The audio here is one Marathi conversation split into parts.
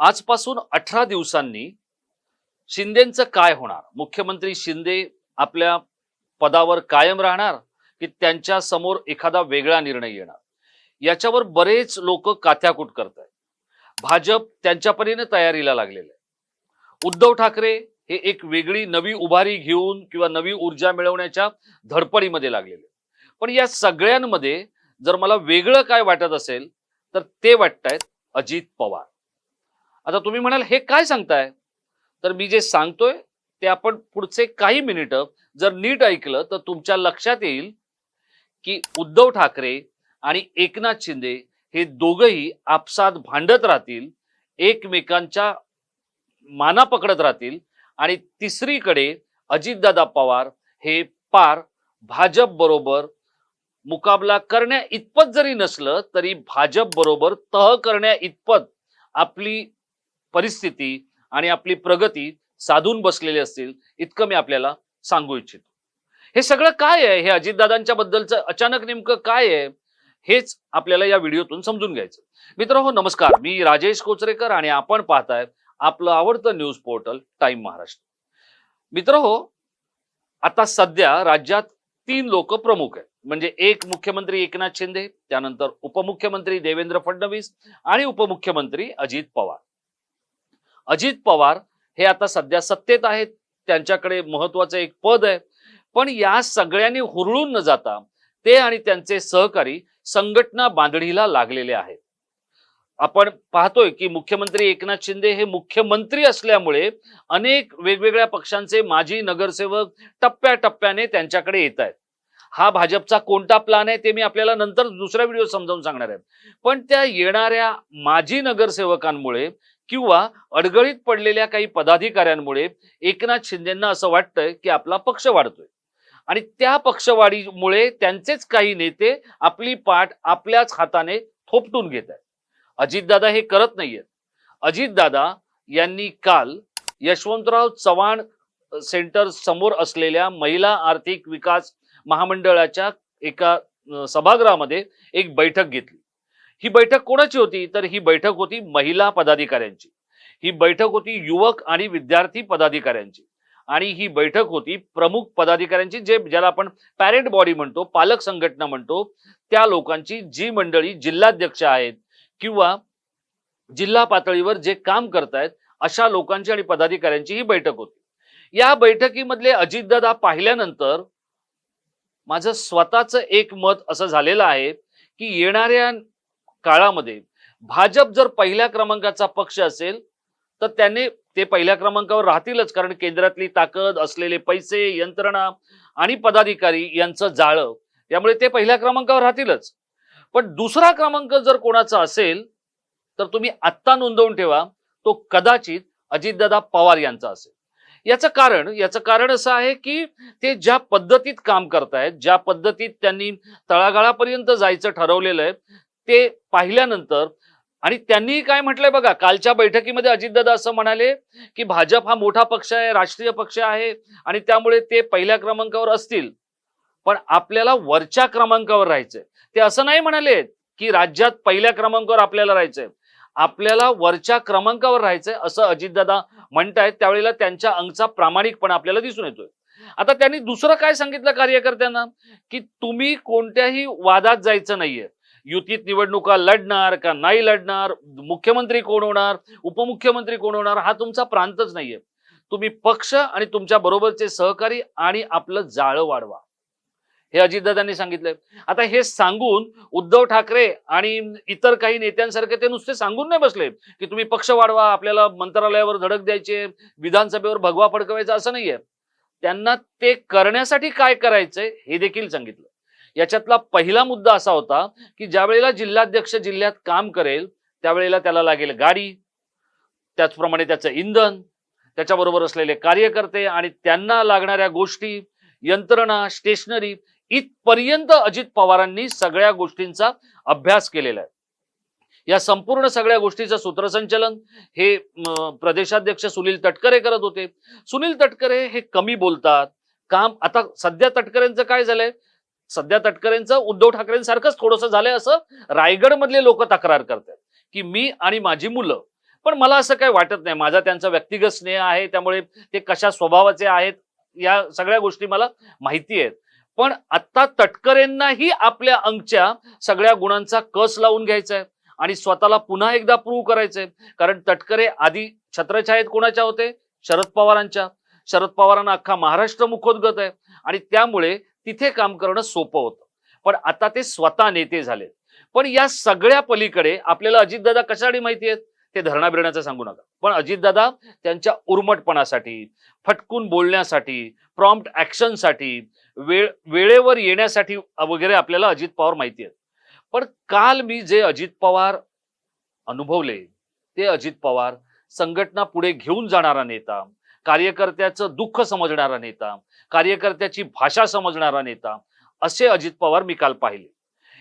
आजपासून अठरा दिवसांनी शिंदेचं काय होणार? मुख्यमंत्री शिंदे आपल्या पदावर कायम राहणार की त्यांच्यासमोर एखादा वेगळा निर्णय येणार? याच्यावर बरेच लोक काथ्याकूट करत आहेत भाजप त्यांच्या परीने तयारीला लागलेलं आहे. उद्धव ठाकरे हे एक वेगळी नवी उभारी घेऊन किंवा नवी ऊर्जा मिळवण्याच्या धडपडीमध्ये लागलेले पण या सगळ्यांमध्ये जर मला वेगळं काय वाटत असेल तर ते वाटतायत अजित पवार. आता तुम्ही म्हणाल हे काय सांगताय? तर मी जे सांगतोय ते आपण पुढचे काही मिनिटं जर नीट ऐकलं तर तुमच्या लक्षात येईल की उद्धव ठाकरे आणि एकनाथ शिंदे हे दोघही आपसात भांडत राहतील एकमेकांच्या माना पकडत राहतील आणि तिसरीकडे अजितदादा पवार हे पार भाजप बरोबर मुकाबला करण्या इतपत जरी नसलं तरी भाजप बरोबर तह करण्या इतपत आपली परिस्थिती आणि आपली प्रगती साधून बसलेली असतील इतकं मी आपल्याला सांगू इच्छितो. हे सगळं काय आहे? हे अजितदादांच्या बद्दलचं अचानक नेमकं काय आहे? हेच आपल्याला या व्हिडिओतून समजून घ्यायचं. मित्र हो नमस्कार. मी राजेश कोचरेकर आणि आपण पाहताय आपलं आवडतं न्यूज पोर्टल टाइम महाराष्ट्र. मित्र हो आता सध्या राज्यात तीन लोक प्रमुख आहेत. म्हणजे एक मुख्यमंत्री एकनाथ शिंदे त्यानंतर उपमुख्यमंत्री देवेंद्र फडणवीस आणि उपमुख्यमंत्री अजित पवार. अजित पवार हे आता सध्या सत्तेत आहेत. त्यांच्याकडे महत्वाचं एक पद आहे. पण या सगळ्यांनी हुरळून न जाता ते आणि त्यांचे सहकारी संघटना बांधणीला लागलेले आहेत. आपण पाहतोय की मुख्यमंत्री एकनाथ शिंदे हे मुख्यमंत्री असल्यामुळे अनेक वेगवेगळ्या पक्षांचे माजी नगरसेवक टप्प्याटप्प्याने त्यांच्याकडे येत आहेत. हा भाजपचा कोणता प्लान आहे ते मी आपल्याला नंतर दुसऱ्या व्हिडिओ समजावून सांगणार आहे. पण त्या येणाऱ्या माजी नगरसेवकांमुळे किंवा अडगळीत पडलेल्या काही पदाधिकाऱ्यांमुळे एकनाथ शिंदेंना असं वाटतंय की आपला पक्ष वाढतोय. आणि त्या पक्षवाढीमुळे त्यांचेच काही नेते आपली पाठ आपल्याच हाताने थोपटून घेत आहेत. अजितदादा हे करत नाहीयेत. अजितदादा यांनी काल यशवंतराव चव्हाण सेंटर समोर असलेल्या महिला आर्थिक विकास महामंडळाच्या एका सभागृहामध्ये एक बैठक घेतली. ही बैठक कोणाची होती? तर ही बैठक होती महिला पदाधिकाऱ्यांची. ही बैठक होती युवक आणि विद्यार्थी पदाधिकाऱ्यांची. आणि ही बैठक होती प्रमुख पदाधिकाऱ्यांची जे ज्याला आपण पॅरेंट बॉडी म्हणतो पालक संघटना म्हणतो त्या लोकांची जी मंडळी जिल्हाध्यक्ष आहेत किंवा जिल्हा पातळीवर जे काम करतायत अशा लोकांची आणि पदाधिकाऱ्यांची ही बैठक होती. या बैठकीमधले अजितदादा पाहिल्यानंतर माझं स्वतःच एक मत असं झालेलं आहे की येणाऱ्या काळामध्ये भाजप जर पहिल्या क्रमांकाचा पक्ष असेल तर त्याने ते पहिल्या क्रमांकावर राहतीलच. कारण केंद्रातली ताकद असलेले पैसे यंत्रणा आणि पदाधिकारी यांचं जाळं त्यामुळे ते पहिल्या क्रमांकावर राहतीलच. पण दुसरा क्रमांक जर कोणाचा असेल तर तुम्ही आत्ता नोंदवून ठेवा तो कदाचित अजितदादा पवार यांचा असेल. याचं कारण याचं कारण असं आहे की ते ज्या पद्धतीत काम करतायत ज्या पद्धतीत त्यांनी तळागाळापर्यंत जायचं ठरवलेलं आहे ते पाहिल्यानंतर आणि त्यांनी काय म्हटलंय बघा कालच्या बैठकीमध्ये अजितदादा असं म्हणाले की भाजप हा मोठा पक्ष आहे राष्ट्रीय पक्ष आहे आणि त्यामुळे ते पहिल्या क्रमांकावर असतील. पण आपल्याला वरच्या क्रमांकावर राहायचंय. ते असं नाही म्हणाले की राज्यात पहिल्या क्रमांकावर आपल्याला राहायचंय. आपल्याला वरच्या क्रमांकावर राहायचंय असं अजितदादा म्हणतायत. त्यावेळेला त्यांच्या अंगचा प्रामाणिकपणा आपल्याला दिसून येतोय. आता त्यांनी दुसरं काय सांगितलं कार्यकर्त्यांना? की तुम्ही कोणत्याही वादात जायचं नाहीये. युतीत निवडणुका लढणार का नाही लढणार? मुख्यमंत्री कोण होणार? उपमुख्यमंत्री कोण होणार? हा तुमचा प्रांतच नाहीये. तुम्ही पक्ष आणि तुमच्या बरोबरचे सहकारी आणि आपलं जाळं वाढवा. हे अजितदादांनी सांगितलंय. आता हे सांगून उद्धव ठाकरे आणि इतर काही नेत्यांसारखे ते नुसते सांगून नाही बसले की तुम्ही पक्ष वाढवा आपल्याला मंत्रालयावर धडक द्यायचे विधानसभेवर भगवा फडकवायचा असं नाहीये. त्यांना ते करण्यासाठी काय करायचंय हे देखील सांगितलं. याच्यातला पहिला मुद्दा असा होता की ज्या वेळेला जिल्हाध्यक्ष जिल्ह्यात काम करेल त्यावेळेला त्याला लागेल गाडी त्याचप्रमाणे त्याचं इंधन त्याच्याबरोबर असलेले कार्यकर्ते आणि त्यांना लागणाऱ्या गोष्टी यंत्रणा स्टेशनरी इथपर्यंत अजित पवारांनी सगळ्या गोष्टींचा अभ्यास केलेला आहे. या संपूर्ण सगळ्या गोष्टीचं सूत्रसंचलन हे प्रदेशाध्यक्ष सुनील तटकरे करत होते. सुनील तटकरे हे कमी बोलतात. काम आता सध्या तटकरेंचं काय झालंय? सध्या तटकरेंचं उद्धव ठाकरेंसारखंच थोडंसं झालंय असं रायगड मधले लोक तक्रार करतात. की मी आणि माझी मुलं पण मला असं काही वाटत नाही. माझा त्यांचा व्यक्तिगत स्नेह आहे त्यामुळे ते कशा स्वभावाचे आहेत या सगळ्या गोष्टी मला माहिती आहेत. पण आत्ता तटकरेंनाही आपल्या अंगच्या सगळ्या गुणांचा कस लावून घ्यायचा आहे आणि स्वतःला पुन्हा एकदा प्रूव्ह करायचंय. कारण तटकरे आधी छत्रछायेत कोणाच्या होते? शरद पवारांच्या. शरद पवारांना अख्खा महाराष्ट्र मुखोद्गत आहे. आणि त्यामुळे तिथे काम करणं सोपं होतं. पण आता ते स्वतः नेते झाले पण या सगळ्या पलीकडे आपल्याला अजितदादा कशासाठी माहिती आहेत? ते धरणा बिरण्याचं सांगू नका. पण अजितदादा त्यांच्या उर्मटपणासाठी फटकून बोलण्यासाठी प्रॉम्प्ट ऍक्शनसाठी वेळ वेळेवर येण्यासाठी वगैरे आपल्याला अजित पवार माहिती आहेत. पण काल मी जे अजित पवार अनुभवले ते अजित पवार संघटना पुढे घेऊन जाणारा नेता कार्यकर्त्याचं दुःख समजणारा नेता कार्यकर्त्याची भाषा समजणारा नेता असे अजित पवार मी काल पाहिले.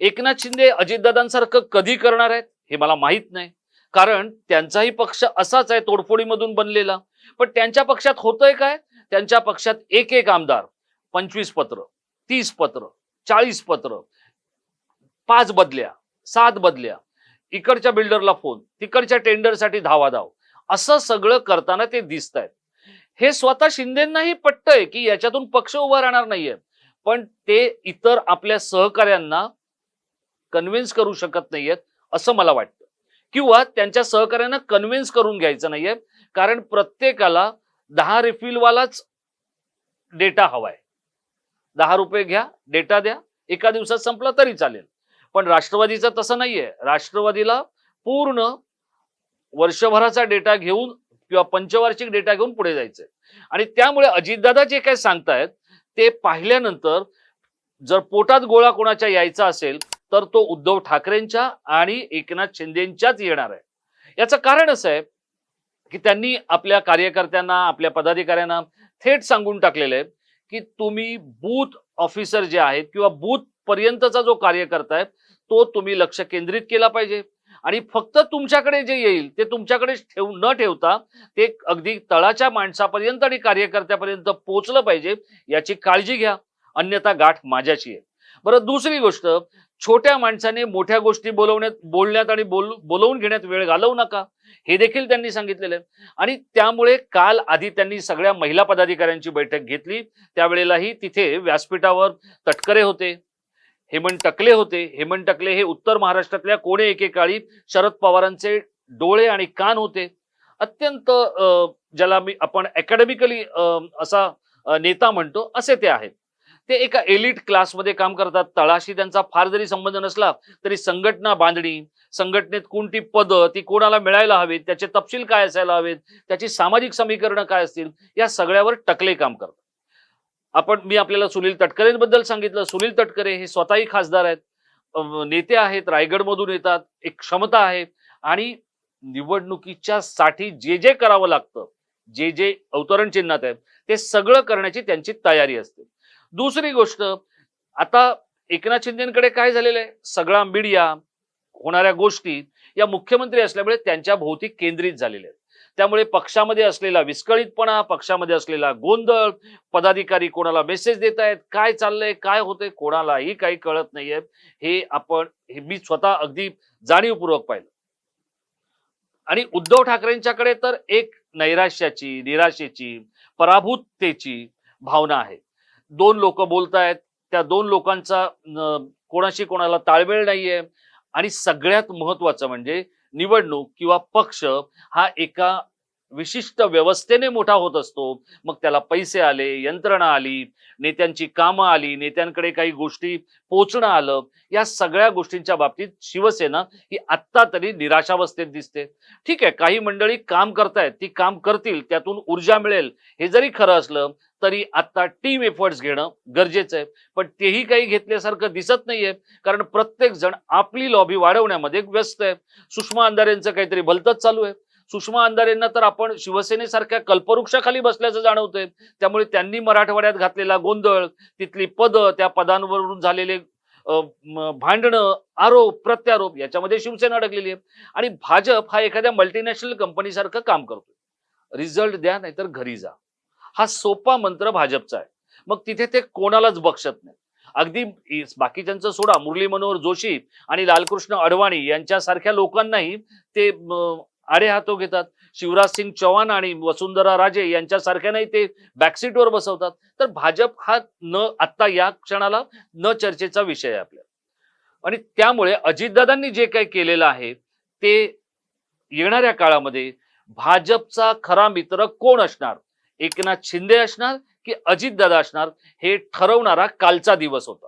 एकनाथ शिंदे अजितदादांसारखं कधी करणार आहेत हे मला माहीत नाही. कारण त्यांचाही पक्ष असाच आहे तोडफोडीमधून बनलेला. पण त्यांच्या पक्षात होतंय काय? त्यांच्या पक्षात एक एक आमदार पंचवीस पत्र तीस पत्र चाळीस पत्र पाच बदल्या सात बदल्या इकडच्या बिल्डरला फोन तिकडच्या टेंडरसाठी धावाधाव असं सगळं करताना ते दिसत आहेत हे स्वतः शिंदेनाही पटतंय की याच्यातून पक्ष उभा राहणार नाहीये. पण ते इतर आपल्या सहकाऱ्यांना कन्व्हिन्स करू शकत नाहीयेत असं मला वाटतं. किंवा त्यांच्या सहकाऱ्यांना कन्व्हिन्स करून घ्यायचं नाहीये कारण प्रत्येकाला दहा रिफिलवालाच डेटा हवाय. दहा रुपये घ्या डेटा द्या एका दिवसात संपला तरी चालेल. पण राष्ट्रवादीचं तसं नाहीये. राष्ट्रवादीला पूर्ण वर्षभराचा डेटा घेऊन किंवा पंचवार्षिक डेटा घेऊन पुढे जायचंय. आणि त्यामुळे अजितदादा जे काय सांगतायत ते पाहिल्यानंतर जर पोटात गोळा कोणाच्या यायचा असेल तर तो उद्धव ठाकरेंच्या आणि एकनाथ शिंदेच्याच येणार आहे. याचं कारण असं आहे की त्यांनी आपल्या कार्यकर्त्यांना आपल्या पदाधिकाऱ्यांना थेट सांगून टाकलेलं आहे की तुम्ही बूथ ऑफिसर जे आहेत किंवा बूथ पर्यंतचा जो कार्यकर्ता आहे तो तुम्ही लक्ष केंद्रित केला पाहिजे. आणि फक्त तुमच्याकडे जे येईल ते तुमच्याकडे ठेवू न ठेवता ते अगदी तळाच्या माणसापर्यंत आणि कार्यकर्त्यापर्यंत पोचलं पाहिजे याची काळजी घ्या. अन्यथा गाठ माझ्याची आहे. बरं दुसरी गोष्ट छोट्या माणसाने मोठ्या गोष्टी बोलवण्यात बोलण्यात आणि बोल बोलवून घेण्यात वेळ घालवू नका. हे देखील त्यांनी सांगितलेलं आहे. आणि त्यामुळे काल आधी त्यांनी सगळ्या महिला पदाधिकाऱ्यांची बैठक घेतली. त्यावेळेलाही तिथे व्यासपीठावर तटकरे होते. हेमंत टकले होते. हेमंत टकले हे उत्तर महाराष्ट्रातल्या कोणे एकेकाळी शरद पवारांचे डोळे आणि कान होते. अत्यंत ज्याला मी आपण अकॅडमिकली असा नेता म्हणतो असे ते आहेत. ते एका एलिट क्लासमध्ये काम करतात. तळाशी त्यांचा फार जरी संबंध नसला तरी संघटना बांधणी संघटनेत कोणती पदं ती कोणाला मिळायला हवीत त्याचे तपशील काय असायला हवेत त्याची सामाजिक समीकरणं काय असतील या सगळ्यावर टकले काम करतात. आपण मी आपल्याला सुनील तटकरेंबद्दल सांगितलं. सुनील तटकरे हे स्वतःही खासदार आहेत. नेते आहेत रायगडमधून येतात एक क्षमता आहे. आणि निवडणुकीच्या साठी जे जे करावं लागतं जे जे अवतरण चिन्हात आहे ते सगळं करण्याची त्यांची तयारी असते. दुसरी गोष्ट आता एकनाथ शिंदेकडे काय झालेलं आहे? सगळा मीडिया होणाऱ्या गोष्टी या मुख्यमंत्री असल्यामुळे त्यांच्या भोवती केंद्रित झालेल्या आहेत. त्यामुळे पक्षामध्ये असलेला विस्कळीतपणा पक्षामध्ये असलेला गोंधळ पदाधिकारी कोणाला मेसेज देत आहेत काय चाललंय काय होतंय कोणालाही काही कळत नाहीये. हे आपण हे मी स्वतः अगदी जाणीवपूर्वक पाहिलं. आणि उद्धव ठाकरेंच्याकडे तर एक नैराश्याची निराशेची पराभूततेची भावना आहे. दोन लोक बोलतायत त्या दोन लोकांचा कोणाशी कोणाला ताळमेळ नाहीये. आणि सगळ्यात महत्वाचं म्हणजे निवडणूक किंवा पक्ष हा एका विशिष्ट व्यवस्थेने मोठा होत असतो. मग त्याला पैसे आले यंत्रणा आली नेत्यांची कामं आली नेत्यांकडे काही गोष्टी पोचणं आलं. या सगळ्या गोष्टींच्या बाबतीत शिवसेना ही आत्ता तरी निराशावस्थेत दिसते. ठीक आहे काही मंडळी काम करतायत ती काम करतील त्यातून ऊर्जा मिळेल. हे जरी खरं असलं तरी आत्ता टीम एफर्ट्स घेणं गरजेचं आहे. पण तेही काही घेतल्यासारखं दिसत नाहीये कारण प्रत्येक जण आपली लॉबी वाढवण्यामध्ये व्यस्त आहे. सुषमा अंधारेंचं काहीतरी भलतच चालू आहे. सुषमा अंधारेंना तर आपण शिवसेनेसारख्या कल्पवृक्षाखाली बसल्याचं जाणवतंय. त्यामुळे त्यांनी मराठवाड्यात घातलेला गोंधळ तिथली पदं त्या पदांवरून झालेले भांडणं आरोप प्रत्यारोप याच्यामध्ये शिवसेना अडकलेली आहे. आणि भाजप हा एखाद्या मल्टीनॅशनल कंपनीसारखं काम करतोय. रिझल्ट द्या नाहीतर घरी जा. हा सोपा मंत्र भाजपचा आहे. मग तिथे ते कोणालाच बक्षत नाही. अगदी बाकीच्यांचं सोडा. मुरली मनोहर जोशी आणि लालकृष्ण अडवाणी यांच्यासारख्या लोकांनाही ते आडे हातो घेतात. शिवराज सिंग चौहान आणि वसुंधरा राजे यांच्यासारख्यानाही ते बॅकसीटवर बसवतात. तर भाजप हा न आत्ता या क्षणाला न चर्चेचा विषय आहे आपल्या. आणि त्यामुळे अजितदादांनी जे काही केलेलं आहे ते येणाऱ्या काळामध्ये भाजपचा खरा मित्र कोण असणार? एकनाथ शिंदे असणार की अजितदादा असणार? हे ठरवणारा कालचा दिवस होता.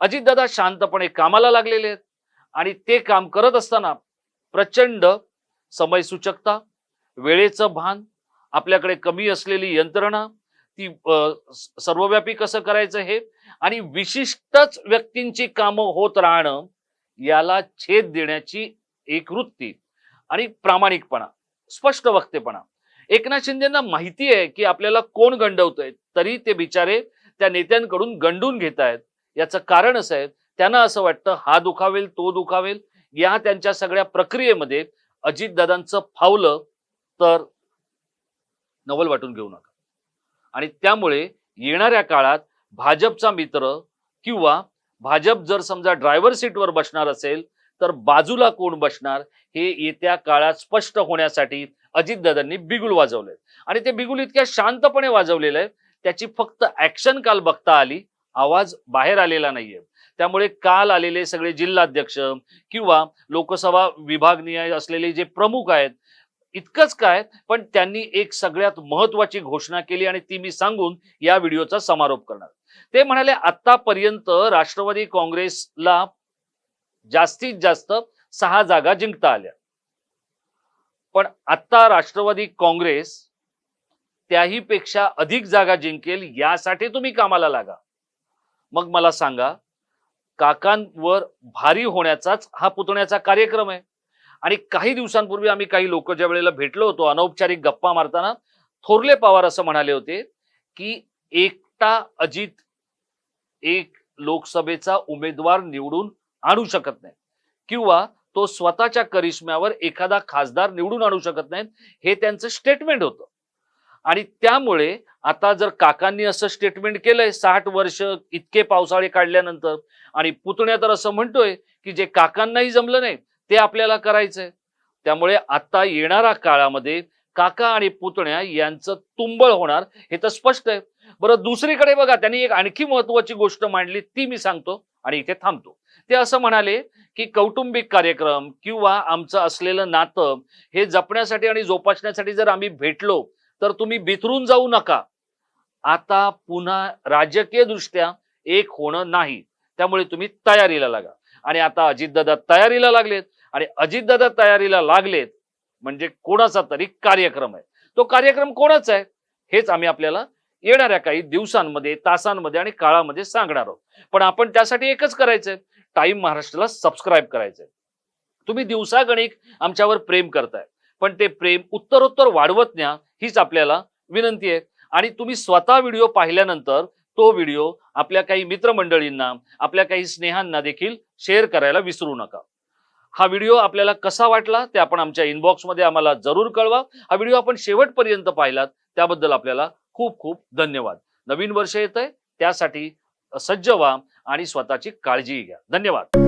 अजितदादा शांतपणे कामाला लागलेले आहेत. आणि ते काम करत असताना प्रचंड समयसूचकता वेळेचं भान आपल्याकडे कमी असलेली यंत्रणा ती सर्वव्यापी कसं करायचं हे? आणि विशिष्टच व्यक्तींची कामं होत राहणं याला छेद देण्याची एक वृत्ती आणि प्रामाणिकपणा स्पष्ट वक्तेपणा. एकनाथ शिंदेना माहिती आहे की आपल्याला कोण गंडवतोय तरी ते बिचारे त्या नेत्यांकडून गंडून घेत आहेत याचं कारण असं आहे त्यांना असं वाटतं हा दुखावेल तो दुखावेल या त्यांच्या सगळ्या प्रक्रियेमध्ये अजितदादांचं फावलं तर नवल वाटून घेऊ नका. आणि त्यामुळे येणाऱ्या काळात भाजपचा मित्र किंवा भाजप जर समजा ड्रायव्हर सीटवर बसणार असेल तर बाजूला कोण बसणार हे येत्या काळात स्पष्ट होण्यासाठी अजितदादांनी बिगुल वाजवलंय. आणि ते बिगुल इतक्या शांतपणे वाजवलेलं आहे त्याची फक्त ऍक्शन काल बघता आली आवाज बाहेर आलेला नाहीये. त्यामुळे काल आलेले सगळे जिल्हाध्यक्ष किंवा लोकसभा विभागनीय असलेले जे प्रमुख आहेत इतकंच काय पण त्यांनी एक सगळ्यात महत्वाची घोषणा केली आणि ती मी सांगून या व्हिडिओचा समारोप करणार. ते म्हणाले आतापर्यंत राष्ट्रवादी काँग्रेसला जास्तीत जास्त सहा जागा जिंकता आल्या. पण आता राष्ट्रवादी काँग्रेस त्याही पेक्षा अधिक जागा जिंकेल यासाठी तुम्ही कामाला लागा. मग मला सांगा काकांवर भारी होण्याचाच हा पुतण्याचा कार्यक्रम आहे. आणि काही दिवसांपूर्वी आम्ही काही लोक ज्या वेळेला भेटलो होतो अनौपचारिक गप्पा मारताना थोरले पवार असं म्हणाले होते की एकटा अजित एक लोकसभेचा उमेदवार निवडून आणू शकत नाही. किंवा तो स्वतःच्या करिश्म्यावर एखादा खासदार निवडून आणू शकत नाहीत हे त्यांचं स्टेटमेंट होतं. आणि त्यामुळे आता जर काकांनी असं स्टेटमेंट केलंय साठ वर्ष इतके पावसाळे काढल्यानंतर आणि पुतण्या तर असं म्हणतोय की जे काकांनाही जमलं नाही ते आपल्याला करायचंय. त्यामुळे आता येणाऱ्या काळामध्ये काका आणि पुतण्या यांचं तुंबळ होणार हे तर स्पष्ट आहे. बरं दुसरीकडे बघा त्यांनी एक आणखी महत्वाची गोष्ट मांडली ती मी सांगतो आणि इथे थांबतो. ते असं म्हणाले की कौटुंबिक कार्यक्रम किंवा आमचं असलेलं नातं हे जपण्यासाठी आणि जोपासण्यासाठी जर आम्ही भेटलो तर तुम्ही बिथरून जाऊ नका. आता पुन्हा राजकीय दृष्ट्या एक होणं नाही. त्यामुळे तुम्ही तयारीला लागा. आणि आता अजितदादा तयारीला लागलेत आणि अजितदादा तयारीला लागलेत म्हणजे कोणाचा तरी कार्यक्रम आहे. तो कार्यक्रम कोणाचा आहे? हेच आम्ही आपल्याला येणाऱ्या काही दिवसांमध्ये तासांमध्ये आणि काळामध्ये सांगणार आहोत. पण आपण त्यासाठी एकच करायचंय. टाइम महाराष्ट्राला सबस्क्राईब करायचंय. तुम्ही दिवसागणिक आमच्यावर प्रेम करताय. पण ते प्रेम उत्तरोत्तर वाढवत न्या हीच आपल्याला विनंती आहे. आणि तुम्ही स्वतः व्हिडिओ पाहिल्यानंतर तो व्हिडिओ आपल्या काही मित्रमंडळींना आपल्या काही स्नेहांना देखील शेअर करायला विसरू नका. हा व्हिडिओ आपल्याला कसा वाटला ते आपण आमच्या इनबॉक्समध्ये आम्हाला जरूर कळवा. हा व्हिडिओ आपण शेवटपर्यंत पाहिलात त्याबद्दल आपल्याला खूप खूप धन्यवाद. नवीन वर्ष येत आहे त्यासाठी सज्ज व्हा आणि स्वतःची काळजी घ्या. धन्यवाद.